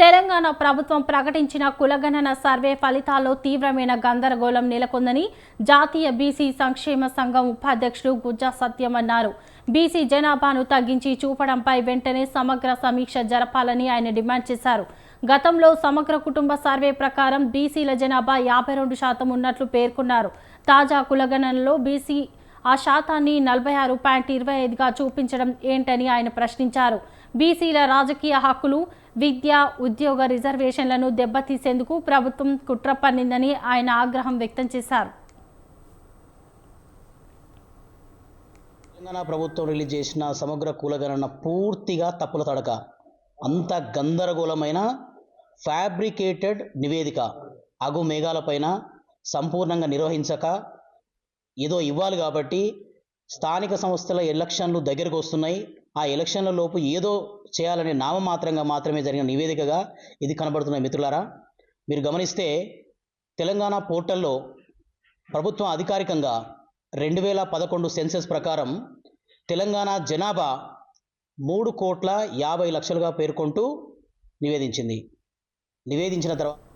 తెలంగాణ ప్రభుత్వం ప్రకటించిన కులగణన సర్వే ఫలితాల్లో తీవ్రమైన గందరగోళం నెలకొందని జాతీయ బీసీ సంక్షేమ సంఘం ఉపాధ్యక్షుడు గుజ్జా సత్యం అన్నారు. బీసీ జనాభాను తగ్గించి చూపడంపై వెంటనే సమగ్ర సమీక్ష జరపాలని ఆయన డిమాండ్ చేశారు. గతంలో సమగ్ర కుటుంబ సర్వే ప్రకారం బీసీల జనాభా యాభై రెండు శాతం ఉన్నట్లు పేర్కొన్నారు. తాజా కులగణనలో బీసీ ఆ శాతాన్ని నలభై ఆరు పాయింట్ ఇరవై ఐదుగా చూపించడం ఏంటని ఆయన ప్రశ్నించారు. బీసీల రాజకీయ హక్కులు విద్య ఉద్యోగ రిజర్వేషన్లను దెబ్బతీసేందుకు ప్రభుత్వం కుట్ర పన్నిందని ఆయన ఆగ్రహం వ్యక్తం చేశారు. తెలంగాణ ప్రభుత్వం రిలీజ్ చేసిన సమగ్ర కులగణన పూర్తిగా తప్పుల తడక అంత గందరగోళమైన ఫ్యాబ్రికేటెడ్ నివేదిక అగు మేఘాలపైన సంపూర్ణంగా నిర్వహించక ఏదో ఇవ్వాలి కాబట్టి స్థానిక సంస్థల ఎలక్షన్లు దగ్గరకు వస్తున్నాయి. ఆ ఎలక్షన్ల లోపు ఏదో చేయాలనే నామమాత్రంగా మాత్రమే జరిగిన నివేదికగా ఇది కనబడుతున్న మిత్రులారా. మీరు గమనిస్తే తెలంగాణ పోర్టల్లో ప్రభుత్వం అధికారికంగా రెండు వేల పదకొండు సెన్సెస్ ప్రకారం తెలంగాణ జనాభా మూడు కోట్ల యాభై లక్షలుగా పేర్కొంటూ నివేదించింది. నివేదించిన తర్వాత